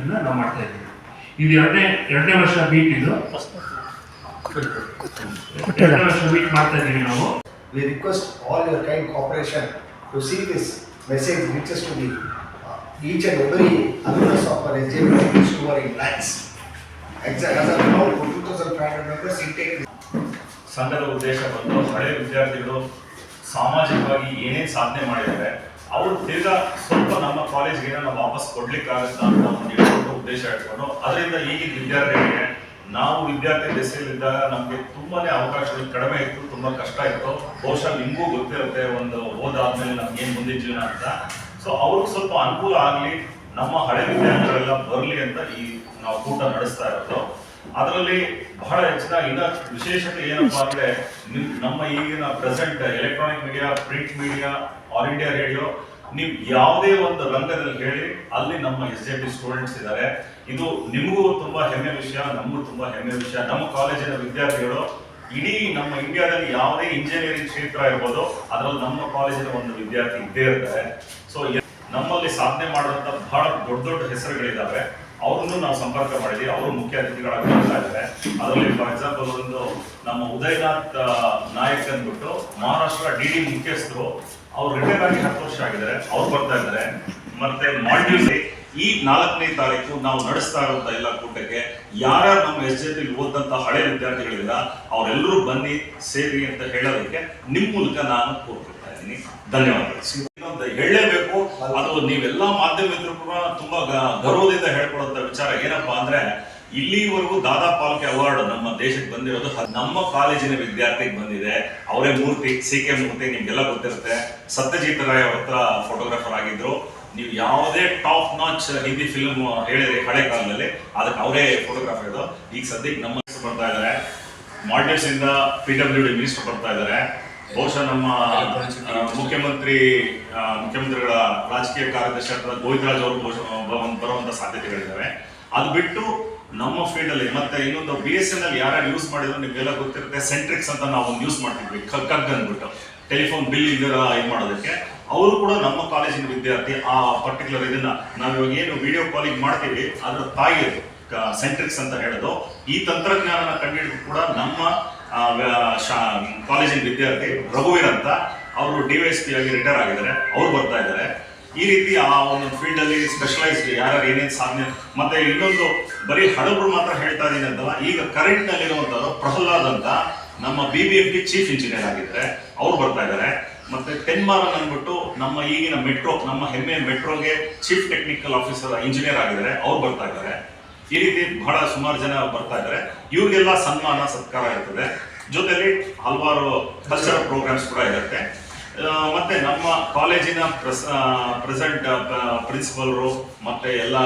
ಅನ್ನ ನಾವು ಮಾಡ್ತಾ ಇದ್ದೀವಿ ಇದು ಎರಡನೇ ಎರಡನೇ ವರ್ಷ ಬೀಟ್ ಇದು ಎರಡನೇ ವರ್ಷ ಬೀಟ್ ಮಾಡ್ತಾ ಇದ್ದೀವಿ ನಾವು We request all your kind cooperation to see this message reaches to the uh, each and every alumnus of our SJV who are exact lines. Exactly, as a now, for 2,500 members, intake is ಸಂಘದ ಉದ್ದೇಶ ಬಂದು ಹಳೆ ವಿದ್ಯಾರ್ಥಿಗಳು ಸಾಮಾಜಿಕವಾಗಿ ಏನೇನು ಸಾಧನೆ ಮಾಡಿದ್ದಾರೆ, ಅವರು ತಿರ್ಗಾ ಸ್ವಲ್ಪ ನಮ್ಮ ಕಾಲೇಜ್ಗೆ ಏನೋ ವಾಪಸ್ ಕೊಡ್ಲಿಕ್ಕಾಗತ್ತಾ ಅಂತ ಒಂದು ಉದ್ದೇಶ ಇಟ್ಕೊಂಡು, ಅದರಿಂದ ಈಗಿನ ವಿದ್ಯಾರ್ಥಿಗಳಿಗೆ ನಾವು ವಿದ್ಯಾರ್ಥಿ ದೆಸೆಯಲ್ಲಿದ್ದಾಗ ನಮಗೆ ತುಂಬಾನೇ ಅವಕಾಶಗಳು ಕಡಿಮೆ ಇತ್ತು, ತುಂಬಾ ಕಷ್ಟ ಇತ್ತು. ಬಹುಶಃ ನಿಮಗೂ ಗೊತ್ತಿರುತ್ತೆ ಒಂದು ಓದಾದ್ಮೇಲೆ ನಮ್ಗೆ ಏನು ಮುಂದಿನ ಜೀವನ ಅಂತ. ಸೊ ಅವ್ರಿಗೆ ಸ್ವಲ್ಪ ಅನುಕೂಲ ಆಗಲಿ, ನಮ್ಮ ಹಳೆ ವಿದ್ಯಾರ್ಥಿಗಳೆಲ್ಲ ಬರಲಿ ಅಂತ ಈ ನಾವು ಕೂಟ ನಡೆಸ್ತಾ ಇರೋದು. ಅದರಲ್ಲಿ ಬಹಳ ಹೆಚ್ಚಿನ ಇನ್ನ ವಿಶೇಷತೆ ಏನಪ್ಪಾ ಅಂದ್ರೆ ನಿಮ್- ನಮ್ಮ ಈಗಿನ present electronic media print media All India Radio ನೀವು ಯಾವುದೇ ಒಂದು ರಂಗದಲ್ಲಿ ಹೇಳಿ, ಅಲ್ಲಿ ನಮ್ಮ ಎಸ್ ಜೆ ಪಿ ಸ್ಟೂಡೆಂಟ್ಸ್ ಇದ್ದಾರೆ. ಇದು ನಿಮಗೂ ತುಂಬಾ ಹೆಮ್ಮೆ ವಿಷಯ, ನಮಗೂ ತುಂಬಾ ಹೆಮ್ಮೆ ವಿಷಯ. ನಮ್ಮ ಕಾಲೇಜಿನ ವಿದ್ಯಾರ್ಥಿಗಳು ಇಡೀ ನಮ್ಮ ಇಂಡಿಯಾದಲ್ಲಿ ಯಾವುದೇ ಇಂಜಿನಿಯರಿಂಗ್ ಕ್ಷೇತ್ರ ಇರ್ಬೋದು, ಅದರಲ್ಲಿ ನಮ್ಮ ಕಾಲೇಜಿನ ಒಂದು ವಿದ್ಯಾರ್ಥಿ ಇದ್ದೇ ಇರ್ತಾರೆ. ಸೊ ನಮ್ಮಲ್ಲಿ ಸಾಧನೆ ಮಾಡುವಂತ ಬಹಳ ದೊಡ್ಡ ದೊಡ್ಡ ಹೆಸರುಗಳಿದ್ದಾವೆ ಅವ್ರನ್ನು ನಾವು ಸಂಪರ್ಕ ಮಾಡಿದ್ವಿ ಅವರು ಮುಖ್ಯ ಅತಿಥಿಗಳಾಗಿ ಬರ್ತಾ ಇದ್ದಾರೆ. ಅದರಲ್ಲಿ ಫಾರ್ ಎಕ್ಸಾಂಪಲ್ ಒಂದು ನಮ್ಮ ಉದಯನಾಥ್ ನಾಯಕ್ ಅಂದ್ಬಿಟ್ಟು ಮಹಾರಾಷ್ಟ್ರ ಡಿ ಡಿ ಮುಖ್ಯಸ್ಥರು, ಅವ್ರು ರಿಟೈರ್ ಆಗಿ ಹತ್ತು ವರ್ಷ ಆಗಿದ್ದಾರೆ. ಅವ್ರು ಬರ್ತಾ ಇದ್ದಾರೆ. ಮತ್ತೆ ಮಾಲ್ಡೀವ್ಸ್ ಈ ನಾಲ್ಕನೇ ತಾರೀಕು ನಾವು ನಡೆಸ್ತಾ ಇರುವಂತ ಎಲ್ಲ ಕೂಟಕ್ಕೆ ಯಾರ್ಯಾರು ನಮ್ಮ ಎಸ್ ಜೆ ಓದಂತ ಹಳೆ ವಿದ್ಯಾರ್ಥಿಗಳಿಲ್ಲ, ಅವರೆಲ್ಲರೂ ಬನ್ನಿ, ಸೇರಿ ಅಂತ ಹೇಳೋದಕ್ಕೆ ನಿಮ್ಮ ಮೂಲಕ ನಾನು ಕೋರ್ಕೊಳ್ತಾ ಇದ್ದೀನಿ. ಧನ್ಯವಾದಗಳು. ಅದು ನೀವೆಲ್ಲಾ ಮಾಧ್ಯಮದ್ರು ಕೂಡ ತುಂಬಾ ಗೌರವದಿಂದ ಹೇಳ್ಕೊಳ್ಳುವಂತ ವಿಚಾರ ಏನಪ್ಪಾ ಅಂದ್ರೆ, ಇಲ್ಲಿವರೆಗೂ ದಾದಾ ಪಾಲ್ಕೆ ಅವಾರ್ಡ್ ನಮ್ಮ ದೇಶಕ್ಕೆ ಬಂದಿರೋದು ನಮ್ಮ ಕಾಲೇಜಿನ ವಿದ್ಯಾರ್ಥಿಗೆ ಬಂದಿದೆ. ಅವರೇ ಮೂರ್ತಿ ಸಿ ಕೆ ಮೂರ್ತಿ, ನಿಮ್ಗೆಲ್ಲ ಗೊತ್ತಿರುತ್ತೆ. ಸತ್ಯಜಿತ್ ರಾಯ್ ಅವ್ರ ಹತ್ರ ಫೋಟೋಗ್ರಾಫರ್ ಆಗಿದ್ರು. ನೀವು ಯಾವುದೇ ಟಾಪ್ ನಾಚ್ ಹಿಂದಿ ಫಿಲ್ಮ್ ಹೇಳಿದ್ರೆ ಹಳೆ ಕಾಲದಲ್ಲಿ, ಅದಕ್ಕೆ ಅವರೇ ಫೋಟೋಗ್ರಾಫರ್ ಇದು ಈಗ ಸದ್ಯಕ್ಕೆ ನಮ್ಮ ಬರ್ತಾ ಇದ್ದಾರೆ ಮಾಲ್ಡೀವ್ಸ್ ಇಂದ ಪಿ ಡಬ್ಲ್ಯೂ ಡಿ ಮಿನಿಸ್ಟರ್ ಬರ್ತಾ ಇದ್ದಾರೆ ಬಹುಶಃ ನಮ್ಮ ಮುಖ್ಯಮಂತ್ರಿ ಮುಖ್ಯಮಂತ್ರಿಗಳ ರಾಜಕೀಯ ಕಾರ್ಯದರ್ಶಿ ಅಥವಾ ಗೋವಿಂದರಾಜ್ ಅವರು ಬರುವಂತ ಸಾಧ್ಯತೆಗಳಿದ್ದಾವೆ. ಅದು ಬಿಟ್ಟು ನಮ್ಮ ಫೀಲ್ಡ್ ಅಲ್ಲಿ ಮತ್ತೆ ಇನ್ನೊಂದು ಬಿ ಎಸ್ ಎನ್ ಅಲ್ಲಿ ಯಾರು ಯೂಸ್ ಮಾಡಿದ್ರು ನಿಮ್ಗೆಲ್ಲ ಗೊತ್ತಿರುತ್ತೆ ಸೆಂಟ್ರಿಕ್ಸ್ ಅಂತ ನಾವು ಒಂದು ಯೂಸ್ ಮಾಡ್ತಿದ್ವಿ ಕಗ್ ಅಂದ್ಬಿಟ್ಟು. ಟೆಲಿಫೋನ್ ಬಿಲ್ ಇದರ ಇದು ಮಾಡೋದಕ್ಕೆ. ಅವರು ಕೂಡ ನಮ್ಮ ಕಾಲೇಜಿನ ವಿದ್ಯಾರ್ಥಿ ಆ ಪರ್ಟಿಕ್ಯುಲರ್ ಇದನ್ನ ನಾವು ಇವಾಗ ಏನು ವಿಡಿಯೋ ಕಾಲಿಂಗ್ ಮಾಡ್ತೀವಿ ಅದರ ತಾಯಿ ಸೆಂಟ್ರಿಕ್ಸ್ ಅಂತ ಹೇಳೋದು. ಈ ತಂತ್ರಜ್ಞಾನನ ಕಂಡುಹಿಡಿದು ಕೂಡ ನಮ್ಮ ಕಾಲೇಜಿನ ವಿದ್ಯಾರ್ಥಿ ರಘುವೀರ್ ಅಂತ ಅವರು ಡಿ ವೈ ಎಸ್ ಪಿ ಆಗಿ ರಿಟೈರ್ ಆಗಿದ್ದಾರೆ. ಅವ್ರು ಬರ್ತಾ ಇದ್ದಾರೆ. ಈ ರೀತಿ ಆ ಒಂದು ಫೀಲ್ಡ್ ಅಲ್ಲಿ ಸ್ಪೆಷಲೈಸ್ಡ್ ಯಾರ್ಯಾರು ಏನೇನು ಸಾಧನೆ ಮತ್ತೆ ಇನ್ನೊಂದು ಬರೀ ಹಡಬ್ರು ಮಾತ್ರ ಹೇಳ್ತಾ ಇದ್ದೀನಿ ಅಂತಲ್ಲ, ಈಗ ಕರೆಂಟ್ ನಲ್ಲಿರುವಂತವ್ರು ಪ್ರಹ್ಲಾದ್ ಅಂತ ನಮ್ಮ B B F D chief engineer ಆಗಿದ್ದಾರೆ. ಅವ್ರು ಬರ್ತಾ ಇದ್ದಾರೆ. ಮತ್ತೆ ಟೆನ್ಮಾರನ್ ಅಂದ್ಬಿಟ್ಟು ನಮ್ಮ ಈಗಿನ ಮೆಟ್ರೋ ನಮ್ಮ ಹೆಮ್ಮೆ ಮೆಟ್ರೋಗೆ ಚೀಫ್ ಟೆಕ್ನಿಕಲ್ ಆಫೀಸರ್ ಇಂಜಿನಿಯರ್ ಆಗಿದ್ದಾರೆ. ಅವ್ರು ಬರ್ತಾ ಇದ್ದಾರೆ. ಈ ರೀತಿ ಬಹಳ ಸುಮಾರು ಜನ ಬರ್ತಾ ಇದ್ದಾರೆ. ಇವ್ರಿಗೆಲ್ಲ ಸನ್ಮಾನ, ಸತ್ಕಾರ ಇರ್ತದೆ. ಜೊತೆಲಿ ಹಲವಾರು ಕಲ್ಚರಲ್ ಪ್ರೋಗ್ರಾಮ್ಸ್ ಕೂಡ ಇರುತ್ತೆ. ಮತ್ತೆ ನಮ್ಮ ಕಾಲೇಜಿನ ಪ್ರೆಸೆಂಟ್ ಪ್ರಿನ್ಸಿಪಲ್ರು ಮತ್ತೆ ಎಲ್ಲ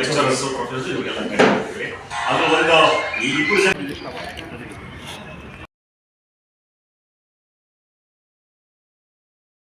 ಲೆಕ್ಚರರ್ಸ್ ಪ್ರೊಫೆಸರ್ಸ್ ಇವರಿಗೆಲ್ಲ ಕರೀತೀವಿ ಅದು ಒಂದು ಈ